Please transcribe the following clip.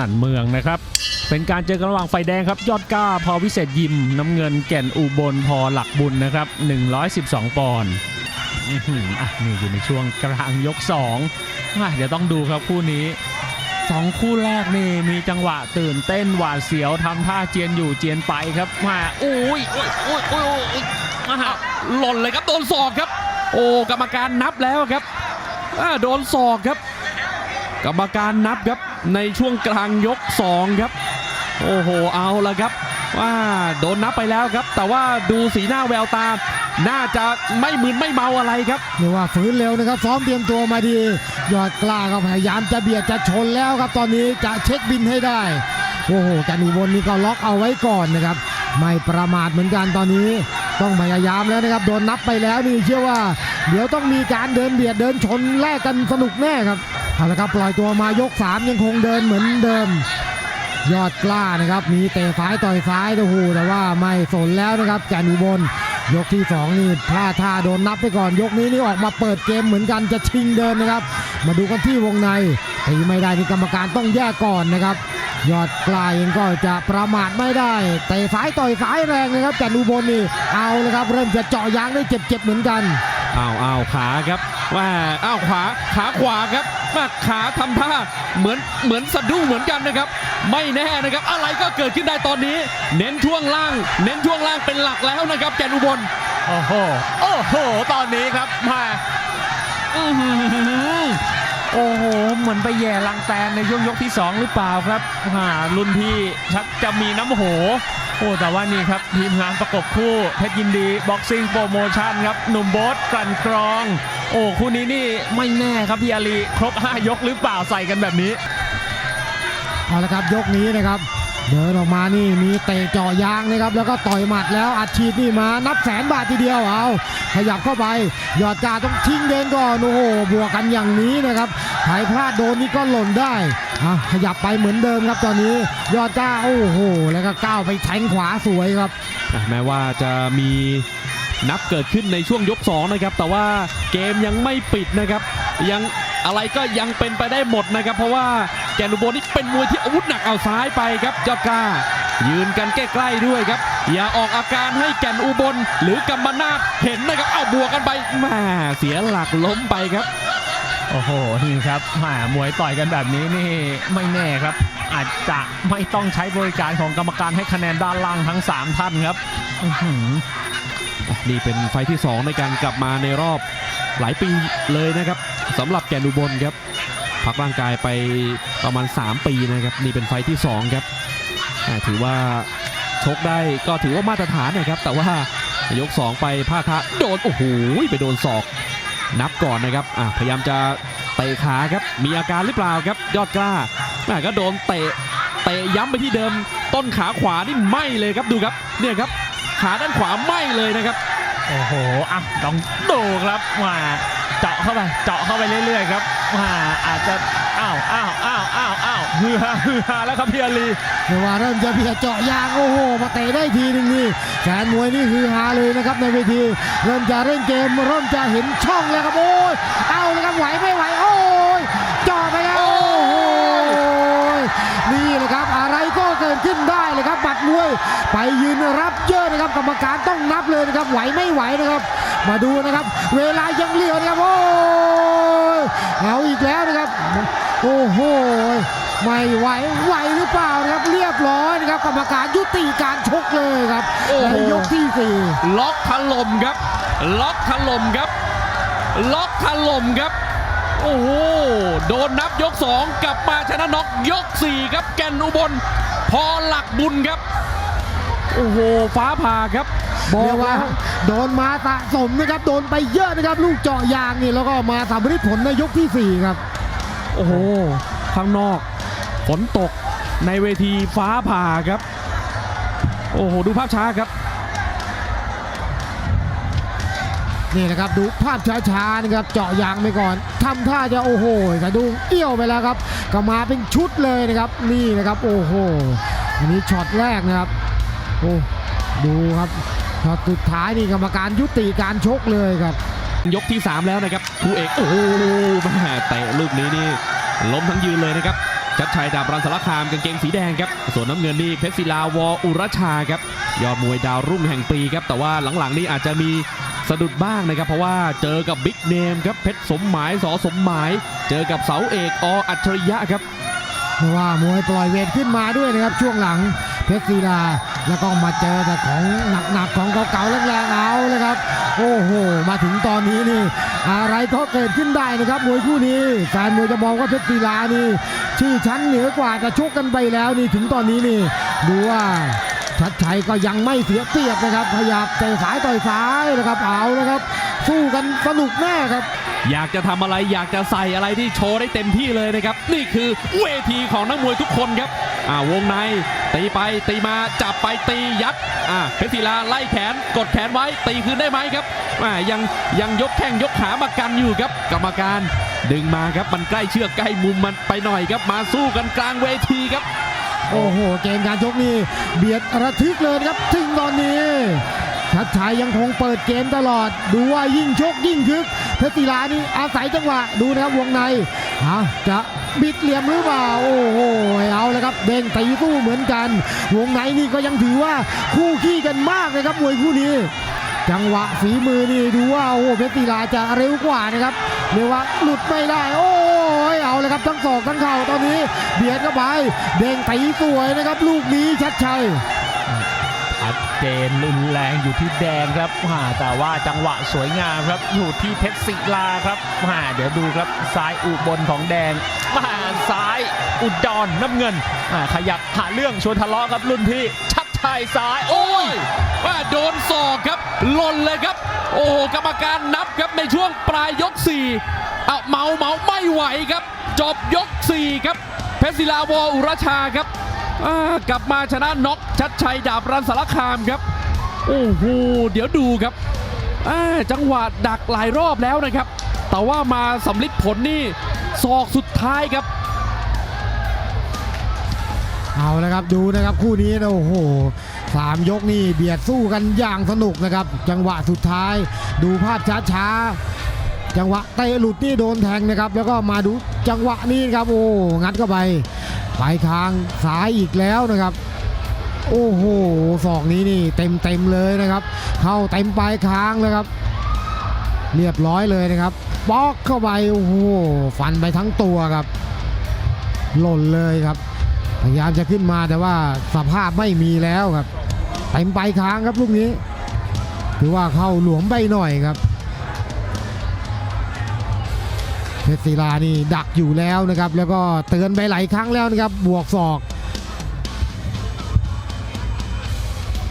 นั่นเมืองนะครับ เป็นการเจอกันระหว่างไฟแดงครับ ยอดก้าพอวิเศษยิม น้ำเงินแก่นอุบลพอหลักบุญนะครับ 112 ปอนด์อะนี่อยู่ในช่วงกลางยก2อะเดี๋ยวต้องดูครับคู่นี้สองคู่แรกนี่มีจังหวะตื่นเต้นหวาดเสียวทำท่าเจียนอยู่เจียนไปครับมาอุ้ยอุ้ยอุ้ยอุ้ยอุ้ยมาหล่นเลยครับโดนศอกครับ โอ้กรรมการนับแล้วครับโดนศอกครับ กรรมการนับครับ ในช่วงกลางยกสองครับ โอ้โห เอาละครับว่าโดนนับไปแล้วครับ แต่ว่าดูสีหน้าแววตา น่าจะไม่มึนไม่เมาอะไรครับเรียกว่าฝืนเร็วนะครับซ้อมเตรียมตัวมาดี ยอดกล้าก็พยายามจะเบียดจะชนแล้วครับ ตอนนี้จะเช็คบินให้ได้โอ้โหจันอุบลนี่ก็ล็อกเอาไว้ก่อนนะครับ ไม่ประมาทเหมือนกันตอนนี้ ต้องพยายามแล้วนะครับ โดนนับไปแล้วนี่เชื่อว่า เดี๋ยวต้องมีการเดินเบียดเดินชนแลกกันสนุกแน่ครับ เอาละครับปล่อยตัวมายกสามยังคงเดินเหมือนเดิม ยอดกล้านะครับ มีเตะซ้ายต่อยซ้ายโอ้โหแต่ว่าไม่สนแล้วนะครับแกนอุบลยกที่สองนี่พลาดท่าโดนนับไปก่อน ยกนี้นี่ออกมาเปิดเกมเหมือนกันจะชิงเดินนะครับ มาดูกันที่วงในตีไม่ได้นี่กรรมการต้องแยกก่อนนะครับ ยอดกล้าเองก็จะประมาทไม่ได้เตะซ้ายต่อยซ้ายแรงนะครับแกนอุบลนี่เอาเลยครับเริ่มจะเจาะยางได้เจ็บๆเหมือนกันอ้าวอ้าวขาครับว่าอ้าวขวาขาขวาครับ ขาทำท่าเหมือนเหมือนสะดุ้งเหมือนกันนะครับ ไม่แน่นะครับ อะไรก็เกิดขึ้นได้ตอนนี้ เน้นช่วงล่าง เน้นช่วงล่างเป็นหลักแล้วนะครับ แกนอุบลโอ้โหโอ้โห ตอนนี้ครับมาอื้อหือโอ้โห เหมือนไปแย่ลังแตนในช่วงยกที่ 2 หรือเปล่าครับหารุ่นพี่ชักจะมีน้ำโห โอ้แต่ว่านี่ครับทีมงานประกบคู่เพชรยินดีบ็อกซิ่งโปรโมชั่นครับหนุ่มโบ๊ทกลั่นกรอง โอ้คู่นี้นี่ไม่แน่ครับพี่อาลีครบ 5 ยกหรือเปล่าใส่กันแบบนี้เอาละครับยกนี้นะครับ เดินออกมานี่มีเตะเจาะยางนะครับ แล้วก็ต่อยหมัดแล้วอัดฉีดนี่มานับแสนบาททีเดียวเอาขยับเข้าไปยอดกาต้องทิ้งเดินก่อนโอ้โหบวกกันอย่างนี้นะครับใครพลาดโดนนี่ก็หล่นได้ ขยับไปเหมือนเดิมครับตอนนี้ยอดกาโอ้โห แล้วก็ก้าวไปแทงขวาสวยครับ แม้ว่าจะมีนับเกิดขึ้นในช่วงยก2นะครับ แต่ว่าเกมยังไม่ปิดนะครับ ยังอะไรก็ยังเป็นไปได้หมดนะครับ เพราะว่าแกนอุบนี่เป็นมวยที่อาวุธหนักเอาซ้ายไปครับยอดกล้า ยืนกันใกล้ๆด้วยครับ อย่าออกอาการให้แก่นอุบล หรือกำมนาดเห็นนะครับ เอาบวกกันไปแม่เสียหลักล้มไปครับ อ้โห นี่ครับแหมมวยต่อยกันแบบนี้นี่ไม่แน่ครับ อาจจะไม่ต้องใช้บริการของกรรมการให้คะแนนด้านล่างทั้ง 3 ท่านครับนี่เป็นไฟที่ 2 ในการกลับมาในรอบหลายปีเลยนะครับสำหรับแกนอุบลครับ พักร่างกายไปประมาณ 3 ปีนะครับ นี่เป็นไฟที่ 2 ครับถือว่าชกได้ก็ถือว่ามาตรฐานนะครับ แต่ว่ายก 2 ไปพลาดท่าโดนโอ้โหไปโดนศอก นับก่อนนะครับอะพยายามจะเตะขาครับ มีอาการหรือเปล่าครับ ยอดกล้าแม่ก็โดนเตะเตะย้ำไปที่เดิม ต้นขาขวานี่ไหมเลยครับดูครับ เนี่ยครับ ขาด้านขวาไหมเลยนะครับ โอ้โหอะต้องดูครับมาเจาะเข้าไป เจาะเข้าไปเรื่อยๆครับมาอาจจะ อ้าวอ้าวอ้าวอ้าวอ้าวฮือฮาฮือฮาแล้วครับพี่อาลีเรียกว่าเริ่มจะเบียดเจาะยางโอ้โหมาเตะได้ทีหนึงนี่แฟนมวยนี่ฮือฮาเลยนะครับในเวที เริ่มจะเล่นเกมเริ่มจะเห็นช่องแล้วครับโอ้ยเอาเลยครับไหวไม่ไหวโอ้ยเจาะไปแล้วโอ้โหนี่แหละครับอะไรก็เกิดขึ้นได้เลยครับบัดมวย ไปยืนรับเยอะนะครับกรรมการต้องนับเลยนะครับไหวไม่ไหวนะครับ มาดูนะครับ เวลายังเหลือนะครับโอ้ยเอาอีกแล้วนะครับ โอ้โหไม่ไหวไหวหรือเปล่านะครับเรียบร้อยนะครับกรรมการยุติการชกเลยครับโอ้โหในยกที่สี่ล็อกถล่มครับ ล็อกถล่มครับ ล็อกถล่มครับ โอ้โหโดนนับยก2กลับมาชนะน็อกยก4ครับแก่นอุบลพอหลักบุญครับ โอ้โหฟ้าผ่าครับบอกว่าโดนมาสะสมนะครับ โดนไปเยอะนะครับ ลูกเจาะยางนี่แล้วก็มาสำเร็จผลในยกที่สี่ครับ โอ้โห ข้างนอก ฝนตกในเวทีฟ้าผ่าครับ โอ้โห ดูภาพช้าครับ นี่นะครับดูภาพช้าๆนะครับเจาะยางไปก่อนทำท่าจะโอ้โหแต่ดูเอี้ยวไปแล้วครับ ก็มาเป็นชุดเลยนะครับ นี่นะครับโอ้โห อันนี้ช็อตแรกนะครับ โอ้ดูครับช็อตสุดท้ายนี่กรรมการยุติการชกเลยครับ ยกที่ 3 แล้วนะครับครูเอกโอ้โหแม่เตะลูกนี้นี่ล้มทั้งยืนเลยนะครับชัดชัยดาบรันสารคามกางเกงสีแดงครับส่วนน้ำเงินนี่เพชรศิลาวออุรชาครับยอดมวยดาวรุ่งแห่งปีครับแต่ว่าหลังๆนี่อาจจะมีสะดุดบ้างนะครับ เพราะว่าเจอกับบิ๊กเนมครับเพชรสมหมายสอสมหมาย เจอกับเสาเอกออัจฉริยะครับเพราะว่ามวยปล่อยเวทขึ้นมาด้วยนะครับช่วงหลังเพชรศิลา แล้วก็มาเจอแต่ของหนักๆของเก่าๆแรงๆเอาเลยครับ โอ้โห มาถึงตอนนี้นี่ อะไรก็เกิดขึ้นได้นะครับมวยคู่นี้แฟนมวยจะมองว่าเพชรศิลานี่ ชื่อชั้นเหนือกว่าจะชกกันไปแล้วนี่ถึงตอนนี้นี่ ดูว่าชัดชัยก็ยังไม่เสียเปรียบนะครับขยับเตะสายต่อยซ้ายนะครับเอาเลยครับ สู้กันสนุกแน่ครับอยากจะทำอะไรอยากจะใส่อะไรที่โชว์ได้เต็มที่เลยนะครับ นี่คือเวทีของนักมวยทุกคนครับ อ่าวงใน ตีไปตีมาจับไปตียัดอ่าเพชรศิลาไล่แขนกดแขนไว้ ตีคืนได้ไหมครับอ่ายังยังยกแข้งยกขามากันอยู่ครับ กรรมการดึงมาครับมันใกล้เชือกใกล้มุมมันไปหน่อยครับ มาสู้กันกลางเวทีครับ โอ้โห เกมการชกนี่เบียดระทึกเลยครับถึงตอนนี้ชัดชัยยังคงเปิดเกมตลอด ดูว่ายิ่งชกยิ่งคึกเพชรศิลานี่อาศัยจังหวะดูนะครับวงในเอาจะ บิดเหลี่ยมหรือเปล่าโอ้โหเอาเลยครับเด้งตีสู้เหมือนกัน วงในนี่ก็ยังถือว่าคู่ขี้กันมากนะครับมวยคู่นี้ จังหวะฝีมือนี่ดูว่าโอ้โหเพชรศิลาจะเร็วกว่านะครับเรียกว่าหลุดไม่ได้โอ้ยเอาเลยครับทั้งศอกทั้งเข่าตอนนี้เบียดเข้าไปเด้งตีสวยนะครับ ลูกนี้ชัดชัยชัดเจนรุนแรงอยู่ที่แดงครับอ่าแต่ว่าจังหวะสวยงามครับอยู่ที่เพชรศิลาครับอ่าเดี๋ยวดูครับซ้ายอุบลของแดง มาซ้ายอุดรน้ำเงินขยับหาเรื่องชวนทะเลาะครับรุ่นพี่ชัดชัยซ้ายโอ้ยว่าโดนศอกครับหล่นเลยครับ โอ้โหกรรมการนับครับในช่วงปลายยก4เอาเมาเมาไม่ไหวครับ จบยก 4 ครับ เพชรศิลาวออุรชาครับกลับมาชนะน็อกชัดชัยดาบรันสารคามครับ โอ้โหเดี๋ยวดูครับจังหวะดักหลายรอบแล้วนะครับ แต่ว่ามาสำลิดผลนี่ ศอกสุดท้ายครับ เอาละครับดูนะครับคู่นี้นะโอ้โหสามยกนี่เบียดสู้กันอย่างสนุกนะครับ จังหวะสุดท้าย ดูภาพช้าๆ จังหวะเตะหลุดนี่โดนแทงนะครับ แล้วก็มาดูจังหวะนี้ครับโอ้งัดเข้าไปปลายคางซ้ายอีกแล้วนะครับ โอ้โหศอกนี้นี่เต็มเต็มเลยนะครับ เข้าเต็มปลายคางเลยครับ เรียบร้อยเลยนะครับ บล็อกเข้าไปโอ้โหฟันไปทั้งตัวครับ หล่นเลยครับ พยายามจะขึ้นมาแต่ว่าสภาพไม่มีแล้วครับเต็มไปค้างครับลูกนี้ถือว่าเข้าหลวมไปหน่อยครับเพชรศิลานี่ดักอยู่แล้วนะครับ แล้วก็เตือนไปหลายครั้งแล้วนะครับ บวกศอก